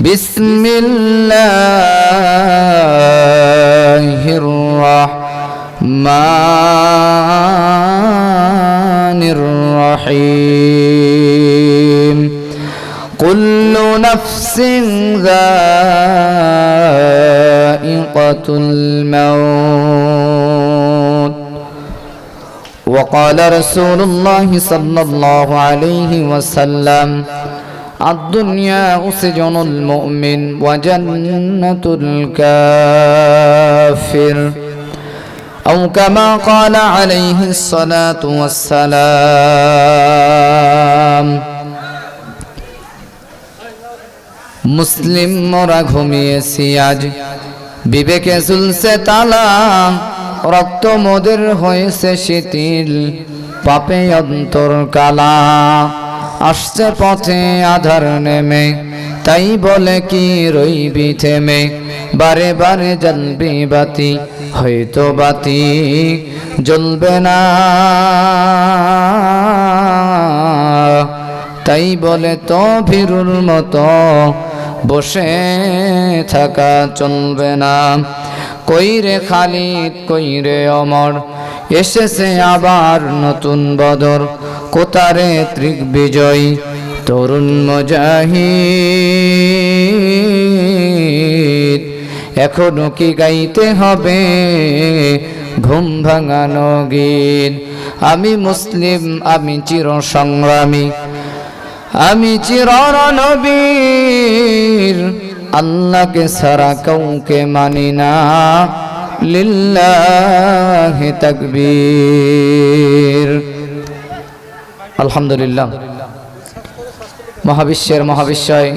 بسم الله الرحمن الرحيم. كل نفس ذائقة الموت. وقال رسول الله صلى الله عليه وسلم الدنيا سجن المؤمن وجنة الكافر أو كما قال عليه الصلاة والسلام মুসলিম মোরা ঘুমিয়েছি আজ বিবেকে ঝুলছে তালা রক্ত মোদের হয়েছে শিথিল পাপে অন্তর কালা আসছে পথে আধার নেমে, তাই বলে কি রইবি থেমে? বারে বারে জ্বলবি বাতি, হয়তো বাতি জ্বলবে না। তাই বলে তো ভীরুর মতো বসে থাকা চলবে না। কইরে খালিদ কই রে অমর এসেছে আবার নতুন বদর। কোতারে ত্রিক বিজয় তরুণ মজাহিদ। এখনও কি গাইতে হবে ঘুম ভাঙানো গীত? আমি মুসলিম, আমি চির সংগ্রামী, আমি চিরর নবীর আল্লাহকে সারা কাউকে মানি না। লিল্লাহি তাকবীর। আলহামদুলিল্লাহ। মহাবিশ্বের মহাবিশ্বয়,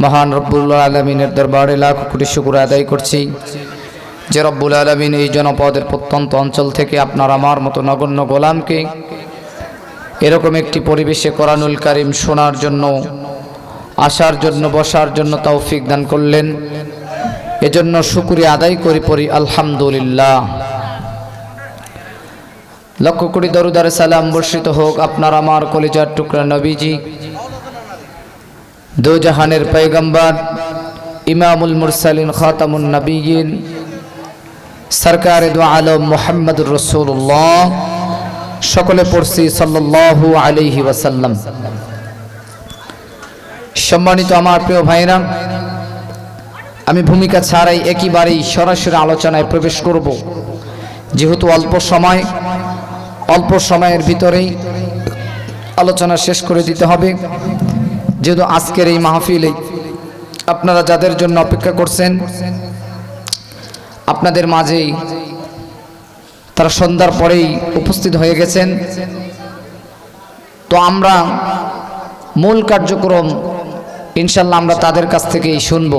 মহান রব্বুল আলমিনের দরবারে লাখ কোটি শুকুর আদায় করছি যে রব্বুল আলমিন এই জনপদের প্রত্যন্ত অঞ্চল থেকে আপনার আমার মতো নগণ্য গোলামকে এরকম একটি পরিবেশে কোরআনুল কারিম শোনার জন্য, আসার জন্য, বসার জন্য তৌফিক দান করলেন। এজন্য শুকুরি আদায় করি, পড়ি আলহামদুলিল্লাহ। লক্ষ কোটি দরুদার সালাম বর্ষিত হোক আপনার আমার কলিজার টুকরা নবীজি। দো জাহানের পৈগম্বর ইমামুল মুরসালিন, খাতামুন নবীন সরকার আলম মোহাম্মদ রসুল্লাহ সকলে পড়ছি সাল্লাল্লাহু আলাইহি ওয়াসাল্লাম। সম্মানিত আমার প্রিয় ভাইরা আমি ভূমিকা ছাড়াই একইবারেই সরাসরি আলোচনায় প্রবেশ করব। যেহেতু অল্প সময়, অল্প সময়ের ভিতরেই আলোচনা শেষ করে দিতে হবে। যেহেতু আজকের এই মাহফিলে আপনারা যাদের জন্য অপেক্ষা করছেন, আপনাদের মাঝেই তারা সন্ধ্যার পরেই উপস্থিত হয়ে গেছেন। তো আমরা মূল কার্যক্রম ইনশাল্লাহ আমরা তাদের কাছ থেকেই শুনব।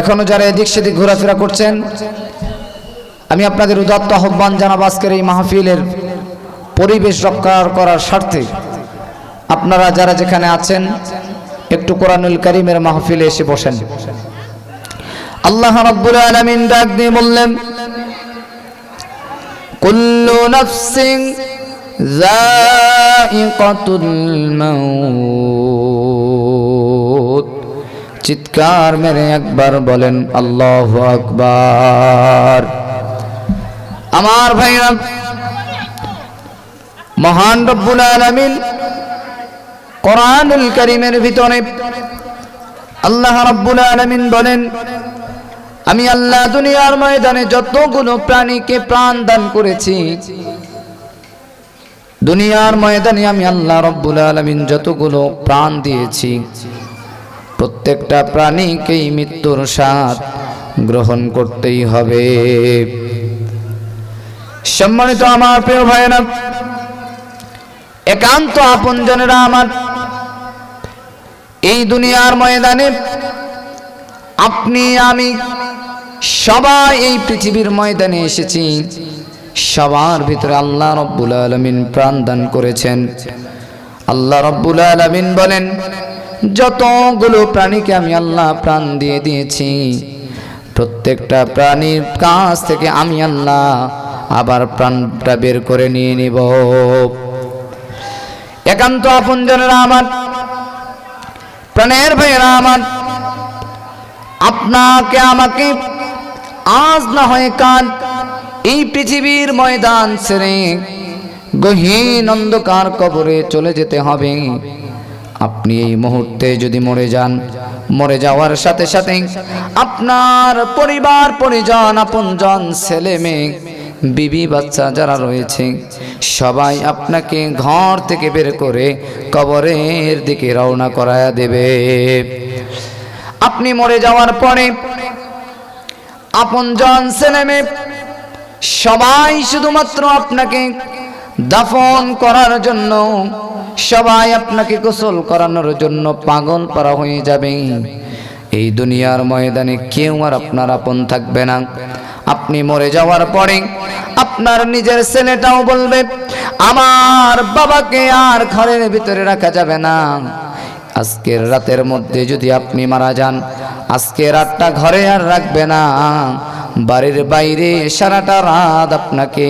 এখনও যারা এদিক সেদিক ঘোরাফেরা করছেন, আমি আপনাদের উদাত্ত আহ্বান জানাব আজকের এই মাহফিলের পরিবেশ রক্ষা করার স্বার্থে। আপনারা যারা যেখানে আছেন, একটু কোরআনুল করিমের মাহফিলে এসে বসেন। আল্লাহ রাব্বুল আলামিন ডাক দিয়ে বললেন, কুল্লু নাফসিন যায়িকাতুল মাউত। চিৎকার মেরে একবার বলেন, আল্লাহু আকবার। আমার ভাইরা, মহান রব্বুল আলামিন কোরআনুল কারীমের ভিতরে আল্লাহ রাব্বুল আলামিন বলেন, আমি আল্লাহ দুনিয়ার ময়দানে যতগুলো প্রাণীকে প্রাণ দান করেছি, দুনিয়ার ময়দানে আমি আল্লাহ রব্বুল আলমিন যতগুলো প্রাণ দিয়েছি প্রত্যেকটা প্রাণীকেই মৃত্যুর স্বাদ গ্রহণ করতেই হবে। সম্মানিত আমার প্রিয় ভাইয়েরা, একান্ত আপনজনেরা আমার, এই দুনিয়ার ময়দানে আপনি, আমি সবাই এই পৃথিবীর ময়দানে এসেছি। সবার ভিতরে আল্লাহ রব্বুল আলমিন প্রাণ দান করেছেন। আল্লাহ রব্বুল আলমিন বলেন যতগুলো প্রাণীকে আমি আল্লাহ প্রাণ দিয়ে দিয়েছি, প্রত্যেকটা প্রাণীর কাছ থেকে আমি আল্লাহ আবার প্রাণটা বের করে নিয়ে নিব। একান্ত আপনজনেরা আমার, প্রাণের ভাইয়েরা আমার, আপনাকে আমাকে আজ না হয় কাল এই পৃথিবীর ময়দান ছেড়ে গহীন অন্ধকার কবরে চলে যেতে হবে। আপনি এই মুহূর্তে যদি মরে যান, মরে যাওয়ার সাথে সাথে আপনার পরিবার, পরিজন, আপনজন, ছেলে মেয়ে, বিবি, বাচ্চা যারা রয়েছে, সবাই আপনাকে ঘর থেকে বের করে কবরের দিকে রওনা করায়া দেবে। আপনি মরে যাওয়ার পরে আপনজন, ছেলে মেয়ে, সবাই শুধুমাত্র আপনাকে দাফন করার জন্য সবাই আপনাকে গোসল করানোর জন্য পাগল পারা হয়ে যাবে। এই দুনিয়ার ময়দানে কেউ আর আপনার আপন থাকবে না। আপনি মরে যাওয়ার পরে আপনার নিজের ছেলেটাও বলবে, আমার বাবাকে আর ঘরের ভিতরে রাখা যাবে না। আজকের রাতের মধ্যে যদি আপনি মারা যান, আজকে রাতটা ঘরে আর রাখবে না। বাড়ির বাইরে সারাটা রাত আপনাকে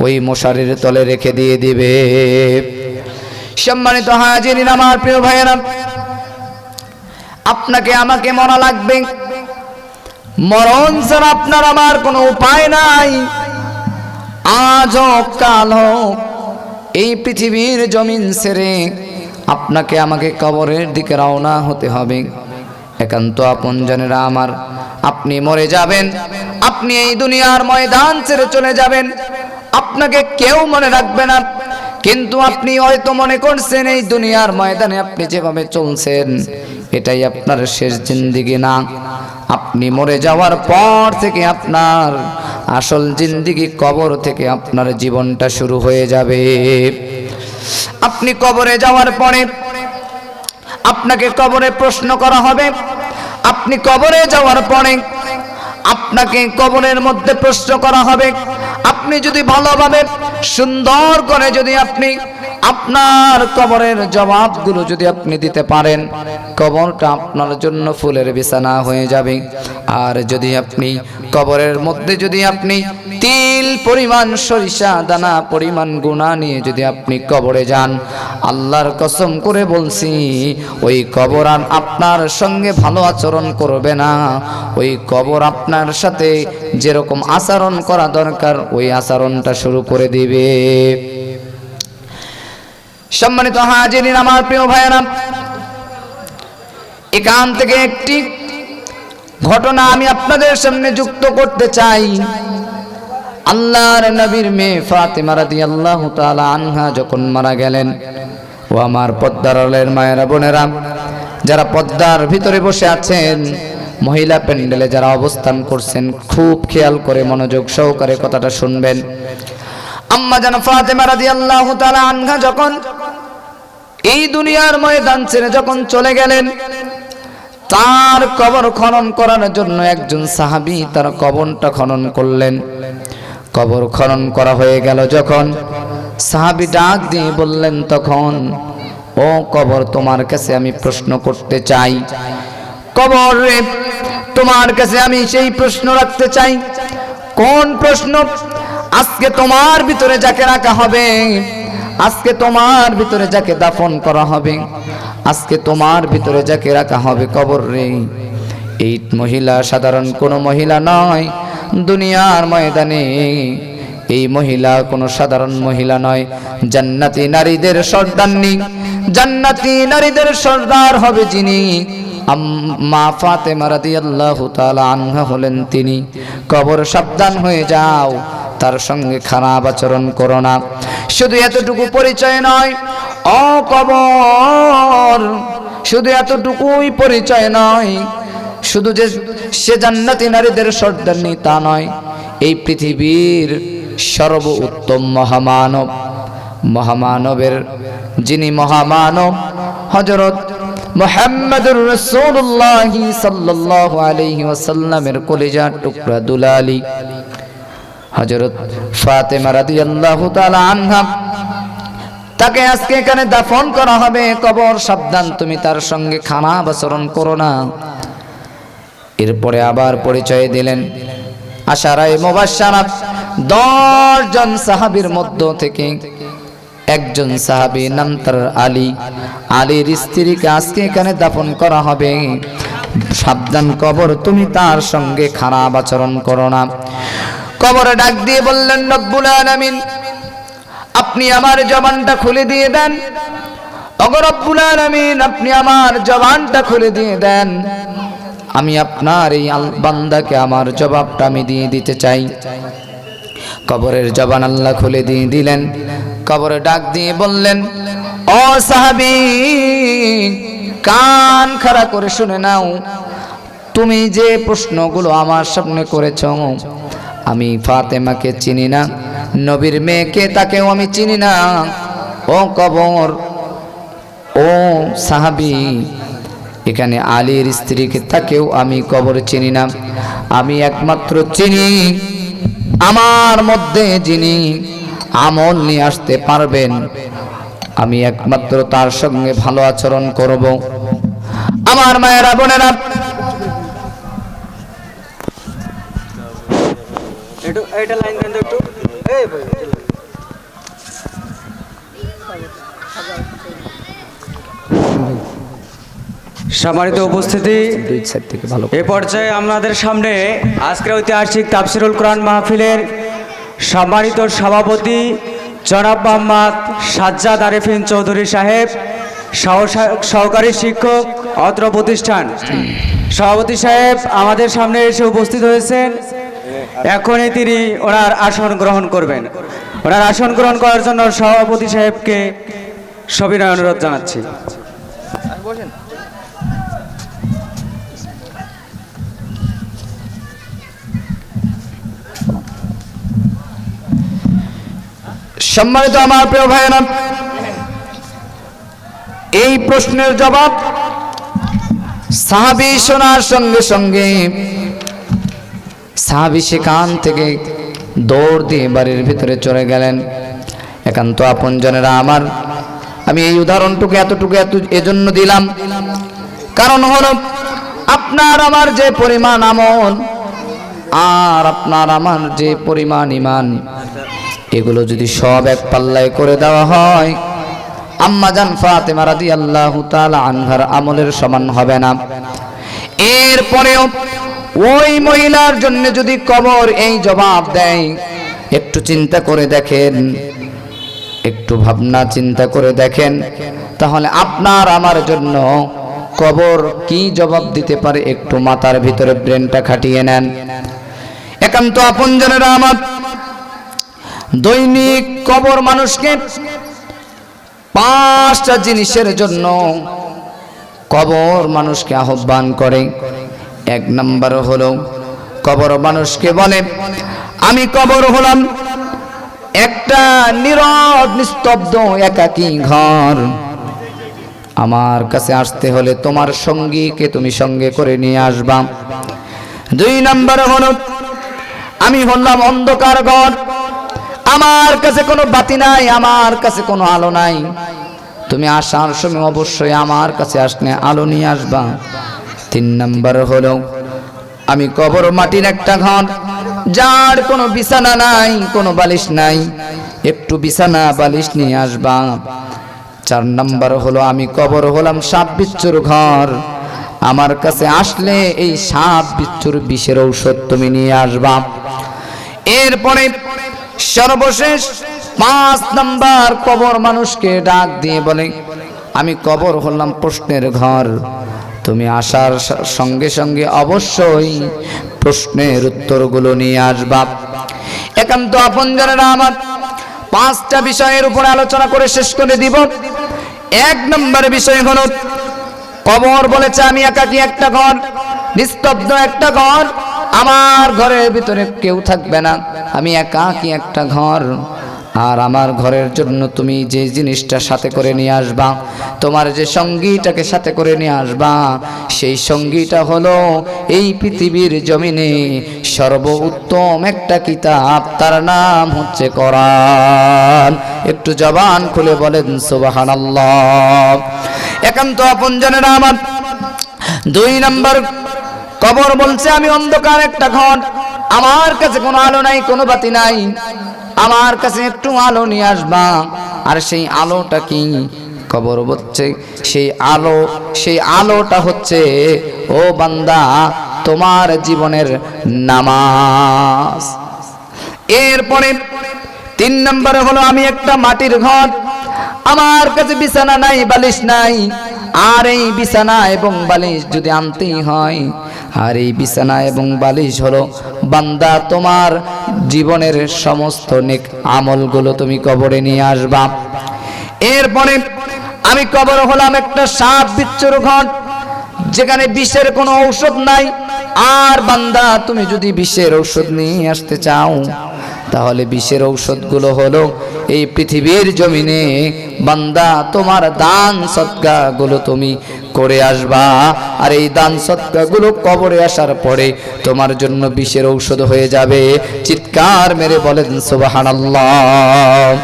ওই মশারির তলে রেখে দিয়ে দিবে। সম্মানিত হাজিরিন, আমার প্রিয় ভাইয়েরা, আপনাকে আমাকে মরা লাগবে, মরণ ছাড়া আপনার আমার কোনো উপায় নাই। আজ হোক কাল হোক, এই পৃথিবীর জমিন ছেড়ে আপনাকে আমাকে কবরের দিকে রওনা হতে হবে। একান্ত আপনজনেরা আমার, আপনি মরে যাবেন, আপনি এই দুনিয়ার ময়দান ছেড়ে চলে যাবেন। আপনাকে কেউ মনে রাখবে না। কিন্তু আপনি হয়তো মনে করছেন, এই দুনিয়ার ময়দানে আপনি যেভাবে চলছেন, এটাই আপনার শেষ জিন্দিগি না। আপনি মরে যাওয়ার পর থেকে আপনার আসল জিন্দিগি কবর থেকে আপনার জীবনটা শুরু হয়ে যাবে। আপনি কবরে যাওয়ার পরে আপনাকে কবরে প্রশ্ন করা হবে। আপনি কবরে যাওয়ার পরে আপনাকে কবরের মধ্যে প্রশ্ন করা হবে, আপনি যদি ভালোভাবে সুন্দর করে যদি আপনি আপনার কবরের জবাবগুলো যদি আপনি দিতে পারেন, কবরটা আপনার জন্য ফুলের বিছানা হয়ে যাবে। আর যদি আপনি কবরের মধ্যে যদি আপনি তিল পরিমাণ সরিষা, দানা, পরিমাণ গুণা নিয়ে যদি আপনি কবরে যান, আল্লাহর কসম করে বলছি, ওই কবর আর আপনার সঙ্গে ভালো আচরণ করবে না। ওই কবর আপনার সাথে যেরকম আচরণ করা দরকার, ওই আচরণটা শুরু করে দিবে। সম্মানিত হাজিরিন, আমার প্রিয় ভাইয়েরা, এখান থেকে একটি ঘটনা আমি আপনাদের সামনে যুক্ত করতে চাই। আল্লাহর নবীর মেয়ে ফাতেমা রাদিয়াল্লাহু তাআলা আনহা যখন মারা গেলেন, ও আমার পদ্মার আলের মায়েরা বোনেরা, যারা পদ্মার ভিতরে বসে আছেন, মহিলা প্যান্ডেলে যারা অবস্থান করছেন, খুব খেয়াল করে মনোযোগ সহকারে কথাটা শুনবেন। আম্মা যেন ফাতেমা রাদিয়াল্লাহু তাআলা আনহা যখন এই দুনিয়ার ময়দান ছেড়ে যখন চলে গেলেন, তার কবর খনন করার জন্য একজন সাহাবী তার কবরটা খনন করলেন। কবর খনন করা হয়ে গেল যখন। সাহাবি ডাক দিয়ে বললেন, তখন, ও কবর তোমার কাছে আমি প্রশ্ন করতে চাই। কবর তোমার কাছে আমি সেই প্রশ্ন রাখতে চাই। কোন প্রশ্ন? আজকে তোমার ভিতরে যাকে রাখা হবে, আজকে তোমার ভিতরে যাকে দাফন করা হবে, আজকে তোমার ভিতরে যাকে রাখা হবে কবর রে। এই মহিলা সাধারণ কোনো মহিলা নয় দুনিয়ার ময়দানে। এই মহিলা কোনো সাধারণ মহিলা নয়, জান্নাতি নারীদের সর্দারনি জান্নাতি নারীদের সর্দার হবে যিনি। মা ফাতেমা রাদিয়াল্লাহু তাআলা আনহা হলেন তিনি। কবর সাবধান হয়ে যাও, তার সঙ্গে খারাপ আচরণ করো না। শুধু এতটুকু পরিচয় নয় ও কবর শুধু এতটুকুই পরিচয় নয় শুধু যে সে জান্নাতি নারীদের সর্দারনি তা নয়, এই পৃথিবীর সর্ব উত্তম মহামানব, মহামানবের যিনি মহামানব হজরত মোহাম্মদুর রসুল্লাহ সাল্লাল্লাহু আলাইহি ওয়াসাল্লামের কলিজার টুকরা দুলালি হজরত ফাতেমা রাদিয়াল্লাহু তাআলা আনহা, তাকে আজকে এখানে দাফন করা হবে। কবর সাবধান, তুমি তার সঙ্গে খানা আচরণ করো না। এরপরে আবার পরিচয় দিলেন। আশারায় মোবাসারা দশ জন সাহাবির মধ্য থেকে একজন সাহাবী নাম তার আলী। আলীর স্ত্রীকে আজকে এখানে দাফন করা হবে। সাবধান কবর, তুমি তার সঙ্গে খারাপ আচরণ করো না। কবরে ডাক দিয়ে বললেন, রব্বুল আলামিন, আপনি আমার জবানটা খুলে দিয়ে দেন। অগরব্বুল আলামিন, আপনি আমার জবানটা খুলে দিয়ে দেন। আমি আপনার এই বান্দাকে আমার জবাবটা আমি দিয়ে দিতে চাই। কবরের জবান আল্লাহ খুলে দিয়ে দিলেন। কবরে ডাক দিয়ে বললেন, ও সাহাবি, কান খাড়া করে শুনে নাও। তুমি যে প্রশ্নগুলো আমার সামনে করেছ, আমি ফাতেমাকে চিনি না, নবীর মেয়েকে তাকেও আমি চিনি না। ও কবর, ও সাহাবি এখানে আলীর স্ত্রীকে তাকেও আমি কবর চিনি না। আমি একমাত্র চিনি। আমার মধ্যে যিনি আমল নিয়ে আসতে পারবেন, আমি একমাত্র তার সঙ্গে ভালো আচরণ করব। আমার মায়েরা, বোনেরা লাইন দেন একটু। সম্মানিত উপস্থিতি। দুই সাইড থেকে ভালো এ পর্যায়ে আমাদের সামনে আজকের ঐতিহাসিক তাফসিরুল কোরআন মাহফিলের সম্মানিত সভাপতি জনাব মোহাম্মদ সাজ্জাদ আরেফিন চৌধুরী সাহেব সহ- সহকারী শিক্ষক অত্র প্রতিষ্ঠান। সভাপতি সাহেব আমাদের সামনে এসে উপস্থিত হয়েছেন। এখনই তিনি ওনার আসন গ্রহণ করবেন। ওনার আসন গ্রহণ করার জন্য সভাপতি সাহেবকে সবিনয় অনুরোধ জানাচ্ছি। সম্মানিত আমার প্রিয় ভাইয়েরা, এই প্রশ্নের জবাব সাহাবি শোনার সঙ্গে সঙ্গে সাহাবি সেখান থেকে দৌড় দিয়ে বাড়ির ভিতরে চলে গেলেন। একান্ত আপনজনেরা আমার, আমি এই উদাহরণটুকু এতটুকু এত, এজন্য দিলাম। কারণ হলো, আপনার আমার যে পরিমাণ আমল, আর আপনার আমার যে পরিমাণ ইমান এগুলো যদি সব এক পাল্লায় করে দেওয়া হয়, আম্মা জান ফাতেমা রাদিয়াল্লাহু তাআলা আনহার আমলের সমান হবে না। এরপরেও ওই মহিলার জন্য যদি কবর এই জবাব দেয়, একটু চিন্তা করে দেখেন, একটু ভাবনা চিন্তা করে দেখেন, তাহলে আপনার আমার জন্য কবর কি জবাব দিতে পারে একটু মাথার ভিতরে ব্রেনটা খাটিয়ে নেন। একান্ত আপনজনেরা আমার দৈনিক কবর মানুষকে পাঁচটা জিনিসের জন্য কবর মানুষকে আহ্বান করে। এক নাম্বার হলো, কবর মানুষকে বলে, আমি কবর হলাম, একটা নীরব, নিস্তব্ধ, একাকী ঘর। আমার কাছে আসতে হলে তোমার সঙ্গীকে তুমি সঙ্গে করে নিয়ে আসবা। দুই নাম্বার হলো, আমি হলাম অন্ধকার ঘর আমার কাছে কোনো বাতি নাই, আমার কাছে কোনো আলো নাই। তুমি আসার সময় অবশ্যই আমার কাছে আসলে আলো নিয়ে আসবা। তিন নাম্বার হলো, আমি কবর মাটির একটা ঘর, যার কোনো বিছানা নাই, কোনো বালিশ নাই। একটু বিছানা, বালিশ নিয়ে আসবা। চার নাম্বার হলো, আমি কবর হলাম সাপ বিচ্ছুর ঘর। আমার কাছে আসলে এই সাপ বিচ্ছুর বিষের ঔষধ তুমি নিয়ে আসবা। এরপরে সর্বশেষ পাঁচ নাম্বার কবর মানুষকে ডাক দিয়ে বলে, আমি কবর হলাম প্রশ্নের ঘর। তুমি আসার সঙ্গে সঙ্গে অবশ্যই প্রশ্নের উত্তরগুলো নিয়ে আসবা। একান্ত আপন আপনজনেরা আমার পাঁচটা বিষয়ের উপরে আলোচনা করে শেষ করে দিব। এক নম্বর বিষয় হলো, কবর বলেছে, আমি একাকি একটা ঘর, নিস্তব্ধ একটা ঘর। আমার ঘরের ভিতরে কেউ থাকবে না। আমি একাকি একটা ঘর? আর আমার ঘরের জন্য তুমি যে জিনিসটা সাথে করে নিয়ে আসবা, তোমার যে সঙ্গীটাকে সাথে করে নিয়ে আসবা, সেই সঙ্গীটা হলো এই পৃথিবীর জমিনে সর্বোত্তম একটা কিতাব, তার নাম হচ্ছে কোরআন। একটু জবান খুলে বলেন, সুবহানাল্লাহ। একান্ত আপনজনেরা আমার, দুই নম্বর কবর বলছে, আমি অন্ধকার একটা ঘর। আমার কাছে কোনো আলো নাই, কোনো বাতি নাই। আমার কাছে একটু আলো নিয়ে আসবা। আর সেই আলোটা কি? কবর হচ্ছে সেই আলো, সেই আলোটা হচ্ছে, ও বান্দা, তোমার জীবনের নামাজ। এরপরে তিন নম্বরে হলো, আমি একটা মাটির ঘর। আমার কাছে বিছানা নাই, বালিশ নাই। আর এই বিছানা এবং বালিশ যদি আনতেই হয়, আর এই বিছানা এবং বালিশ হলো বান্দা, তোমার জীবনের সমস্ত নেক আমলগুলো তুমি কবরে নিয়ে আসবা। এরপরে আমি কবর হলাম একটা সাপ বিচ্ছুর ঘর, যেখানে বিষের কোনো ঔষধ নাই। আর বান্দা, তুমি যদি বিষের ঔষধ নিয়ে আসতে চাও তাহলে বিষের ঔষধগুলো হলো এই পৃথিবীর জমিনে, বান্দা, তোমার দান সৎকাগুলো তুমি করে আসবা। আর এই দান সৎকাগুলো কবরে আসার পরে তোমার জন্য বিষের ঔষধ হয়ে যাবে। চিৎকার মেরে বলেন, সুবহানাল্লাহ।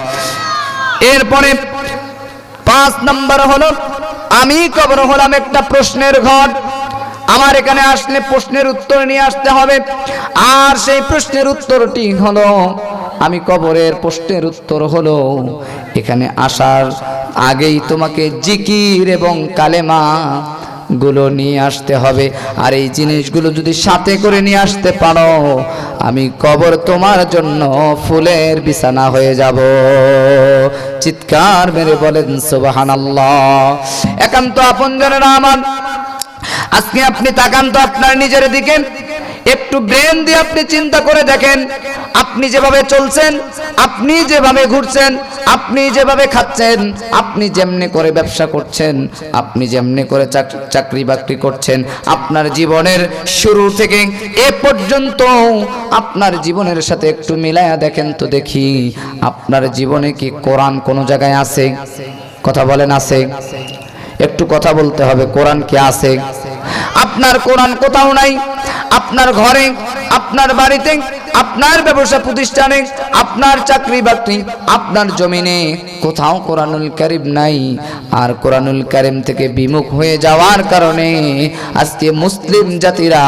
এরপরে পাঁচ নম্বর হলো, আমি কবর হলাম একটা প্রশ্নের ঘর। আমার এখানে আসলে প্রশ্নের উত্তর নিয়ে আসতে হবে। আর সেই প্রশ্নের উত্তরটি হলো, আমি কবরের প্রশ্নের উত্তর হলো, এখানে আসার আগেই তোমাকে জিকির এবং কালেমা গুলো নিয়ে আসতে হবে। আর এই জিনিসগুলো যদি সাথে করে নিয়ে আসতে পারো, আমি কবর তোমার জন্য ফুলের বিছানা হয়ে যাব। চিৎকার মেরে বলেন, সুবহানাল্লাহ। একান্ত আপন আপনজনেরা আমার আজকে আপনি তাকান তো আপনার নিজের দিকে। একটু ব্রেন দিয়ে আপনি চিন্তা করে দেখেন, আপনি যেভাবে চলছেন, আপনি যেভাবে ঘুরছেন, আপনি যেভাবে খাচ্ছেন, আপনি যেমনি করে ব্যবসা করছেন, আপনি যেমনি করে চাক- চাকরি বাকরি করছেন, আপনার জীবনের শুরু থেকে এ পর্যন্ত আপনার জীবনের সাথে একটু মিলায়া দেখেন তো দেখি, আপনার জীবনে কি কোরআন কোনো জায়গায় আছে? কথা বলেন, আছে? একটু কথা বলতে হবে, কোরআন কি আছে? আপনার কোরআন কোথাও নাই, আপনার ঘরে, আপনার বাড়িতে, আপনার ব্যবসা প্রতিষ্ঠানে, আপনার চাকরি বাকরি, আপনার জমিনে কোথাও কোরআনুল কারিম নাই। আর কোরআনুল কারিম থেকে বিমুখ হয়ে যাওয়ার কারণে আজকে মুসলিম জাতিরা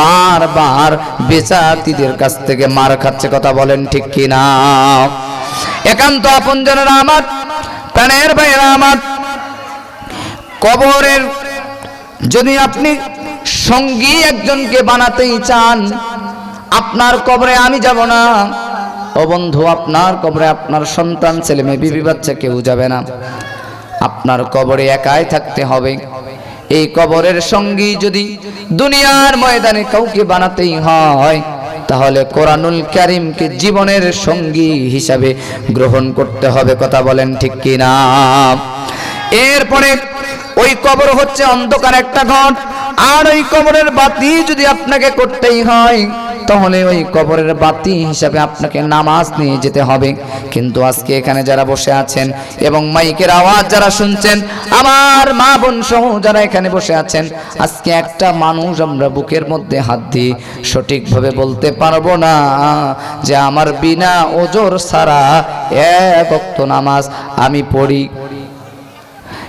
বারবার বেচাতিদের কাছ থেকে মার খাচ্ছে, কথা বলেন ঠিক কিনা? একান্ত আপনজনেরা আমার, প্রাণের ভাইয়েরা আমার, কবরের যদি আপনি সঙ্গী একজনকে বানাতেই চান, আপনার কবরে আমি যাব না। ও বন্ধু, আপনার কবরে আপনার সন্তান, ছেলে মেয়ে, বিবি বাচ্চা কেউ যাবে না। আপনার কবরে একাই থাকতে হবে। এই কবরের সঙ্গী যদি দুনিয়ার ময়দানে কাউকে বানাতেই হয়, তাহলে কোরআনুল কারিমকে জীবনের সঙ্গী হিসাবে গ্রহণ করতে হবে। কথা বলেন ঠিক কিনা? এরপরে ওই কবর হচ্ছে অন্ধকার একটা ঘর। আর ওই কবরের বাতি যদি আপনাকে করতেই হয়, তাহলে ওই কবরের বাতি হিসাবে আপনাকে নামাজ নিয়ে যেতে হবে। কিন্তু আজকে এখানে যারা বসে আছেন এবং মাইকের আওয়াজ যারা শুনছেন, আমার মা বোন সহ যারা এখানে বসে আছেন, আজকে একটা মানুষ আমরা বুকের মধ্যে হাত দিয়ে সঠিকভাবে বলতে পারব না যে আমার বিনা ওজোর ছাড়া এক নামাজ আমি পড়ি।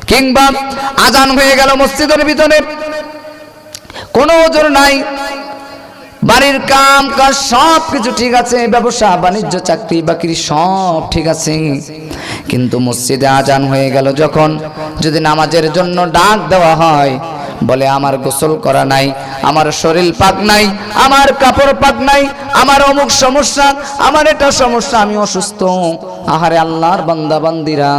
কিংবা আজান হয়ে গেল মসজিদের ভিতরে। কোনো ওজোর নাই। বাড়ির কাম কাজ সব কিছু ঠিক আছে, ব্যবসা, বাণিজ্য, চাকরি, বাকরি সব ঠিক আছে। কিন্তু মসজিদে আজান হয়ে গেল যখন, যদি নামাজের জন্য ডাক দেওয়া হয় বলে, আমার গোসল করা নাই, আমার শরীর পাক নাই, আমার কাপড় পাক নাই, আমার অমুক সমস্যা, আমার এটা সমস্যা, আমি অসুস্থ। আহারে আল্লাহর বান্দা বান্দিরা,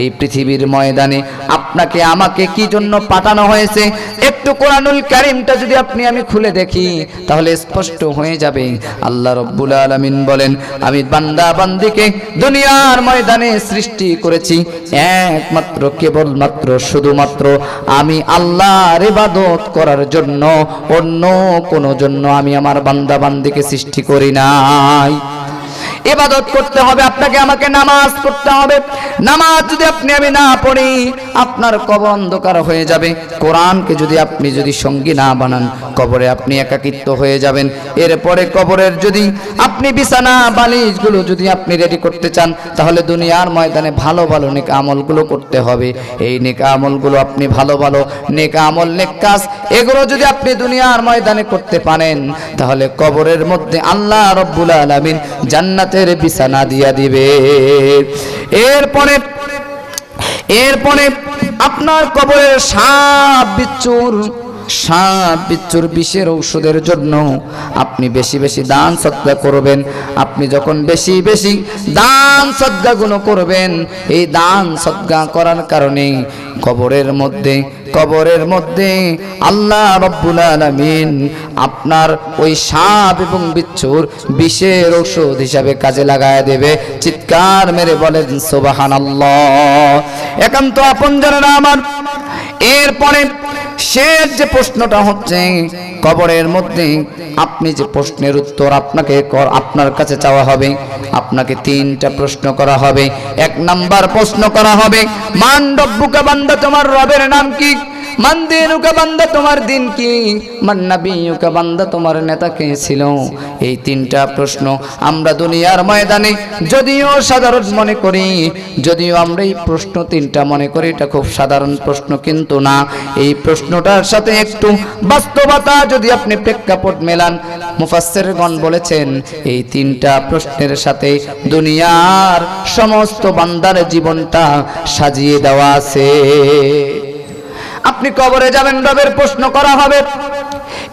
এই পৃথিবীর ময়দানে আপনাকে, আমাকে কি জন্য পাঠানো হয়েছে? একটু কোরআনুল কারিমটা যদি আপনি, আমি খুলে দেখি, তাহলে স্পষ্ট হয়ে যাবে। আল্লাহ রব্বুল আলামিন বলেন, আমি বান্দা বান্দিকে দুনিয়ার ময়দানে সৃষ্টি করেছি, একমাত্র কেবলমাত্র, শুধুমাত্র আমি আল্লাহর ইবাদত করার জন্য অন্য কোনো জন্য আমি আমার বান্দা বান্দিকে সৃষ্টি করি নাই। ইবাদত করতে হবে, আপনাকে আমাকে নামাজ পড়তে হবে। নামাজ যদি আপনি, আমি না পড়ি, আপনার কবর অন্ধকার হয়ে যাবে। কোরআনকে যদি আপনি যদি সঙ্গী না বানান, কবরে আপনি একাকিত্ব হয়ে যাবেন। এরপরে কবরের যদি আপনি বিছানা, বালিশগুলো যদি আপনি রেডি করতে চান, তাহলে দুনিয়ার ময়দানে ভালো ভালো নেক আমলগুলো করতে হবে। এই নেক আমলগুলো আপনি ভালো ভালো নেক আমল, নেক কাজ, এগুলো যদি আপনি দুনিয়ার ময়দানে করতে পারেন, তাহলে কবরের মধ্যে আল্লাহ রব্বুল আলামিন জান্নাত জান্নাতের বিছানা দিয়া দিবে। এরপরে এরপরে আপনার কবরের সাপ বিচ্ছুর সাপ বিচ্ছুর বিষের ঔষধের জন্য আপনি বেশি বেশি দান সদ্গা করবেন। আপনি যখন বেশি বেশি দান সদ্গাগুলো করবেন, এই দান সদ্গা করার কারণে কবরের মধ্যে কবরের মধ্যে আল্লাহ রব্বুল আলামিন আপনার ওই সাপ এবং বিচ্ছুর বিষের ঔষধ হিসাবে কাজে লাগায় দেবে। চিৎকার মেরে বলেন, সুবহানাল্লাহ। একান্ত আপন জানেন আমার, এরপরে শেষ যে প্রশ্নটা হচ্ছে, কবরের মধ্যে আপনি যে প্রশ্নের উত্তর আপনাকে আপনার কাছে চাওয়া হবে, আপনাকে তিনটা প্রশ্ন করা হবে। এক নাম্বার প্রশ্ন করা হবে মান্ডব রব্বুকা বান্দা, তোমার রবের নাম কি? মান দিনুকা তোমার দিন কি? মান বান্দা তোমার নেতা ছিল? এই তিনটা প্রশ্ন আমরা দুনিয়ার ময়দানে যদিও সাধারণ মনে করি, যদিও আমরা এই প্রশ্ন তিনটা মনে করি, এটা খুব সাধারণ প্রশ্ন কিন্তু না। এই প্রশ্নটার সাথে একটু বাস্তবতা যদি আপনি প্রেক্ষাপট মেলান, মুফাসসিরগণ বলেছেন, এই তিনটা প্রশ্নের সাথে দুনিয়ার সমস্ত বান্দার জীবনটা সাজিয়ে দেওয়া আছে। আপনি কবরে যাবেন, রবের প্রশ্ন করা হবে।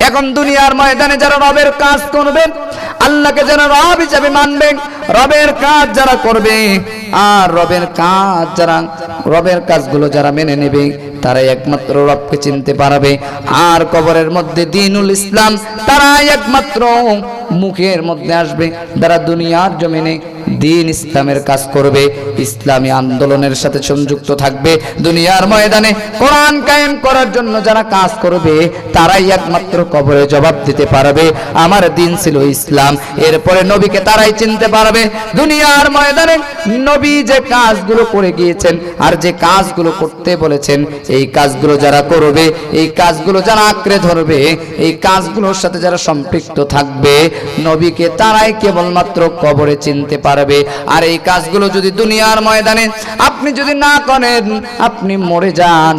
এখন দুনিয়ার ময়দানে যারা রবের কাজ করবেন, আল্লাহকে যারা রব হিসাবে মানবেন, রবের কাজ যারা করবে, আর রবের কাজ যারা, রবের কাজগুলো যারা মেনে নেবে, তারাই একমাত্র রবকে চিনতে পারবে। আর কবরের মধ্যে দিনুল ইসলাম, তারাই একমাত্র মুখের মধ্যে আসবে যারা দুনিয়ার জমিনে দিন ইসলামের কাজ করবে, ইসলামী আন্দোলনের সাথে সংযুক্ত থাকবে। দুনিয়ার ময়দানে কোরআন কায়েম করার জন্য যারা কাজ করবে, তারাই একমাত্র কবরে জবাব দিতে পারবে। আমার দিন ছিল ইসলাম, এরপরে নবীকে তারাই চিনতে পারবে। দুনিয়ার ময়দানে নবী যে কাজগুলো করে গিয়েছেন আর যে কাজগুলো করতে বলেছেন, এই কাজগুলো যারা করবে, এই কাজগুলো যারা আঁকড়ে ধরবে, এই কাজগুলোর সাথে যারা সম্পৃক্ত থাকবে নবীকে তারাই কেবলমাত্র কবরে চিনতে পারবে। আর এই কাজগুলো যদি দুনিয়ার ময়দানে আপনি যদি না করেন, আপনি মরে যান।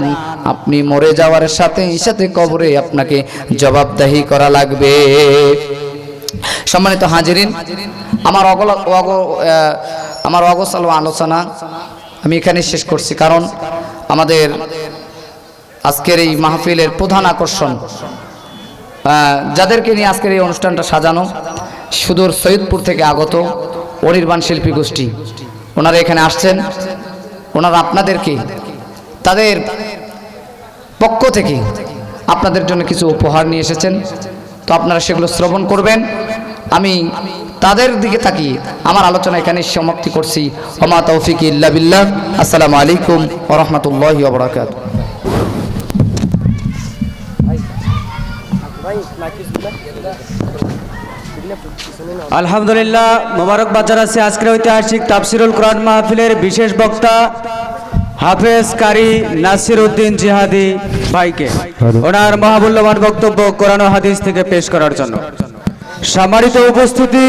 আপনি মরে যাওয়ার সাথে সাথে কবরে আপনাকে জবাবদাহি করা লাগবে। সম্মানিত হাজিরিন, আমার অগল আমার অগোছালো আলোচনা আমি এখানে শেষ করছি। কারণ আমাদের আজকের এই মাহফিলের প্রধান আকর্ষণ যাদেরকে নিয়ে আজকের এই অনুষ্ঠানটা সাজানো, সুদূর সৈয়দপুর থেকে আগত অনির্বাণ শিল্পী গোষ্ঠী। ওনারা এখানে আসছেন। ওনারা আপনাদেরকে, তাদের পক্ষ থেকে আপনাদের জন্য কিছু উপহার নিয়ে এসেছেন। তো আপনারা সেগুলো শ্রবণ করবেন। আমি তাদের দিকে তাকিয়ে আমার আলোচনা এখানে সমাপ্তি করছি। ওমা তৌফিক ইল্লা বিল্লাহ। আসসালামু আলাইকুম ওরহমতুল্লাহি ওবরাকাত আলহামদুলিল্লাহ মোবারকবাদ জানাচ্ছি আজকের ঐতিহাসিক তাফসিরুল কোরআন মাহফিলের বিশেষ বক্তা হাফেজ কারি নাসির উদ্দিন জিহাদি ভাইকে। ওনার মহামূল্যবান বক্তব্য কোরআন হাদিস থেকে পেশ করার জন্য। সম্মানিত উপস্থিতি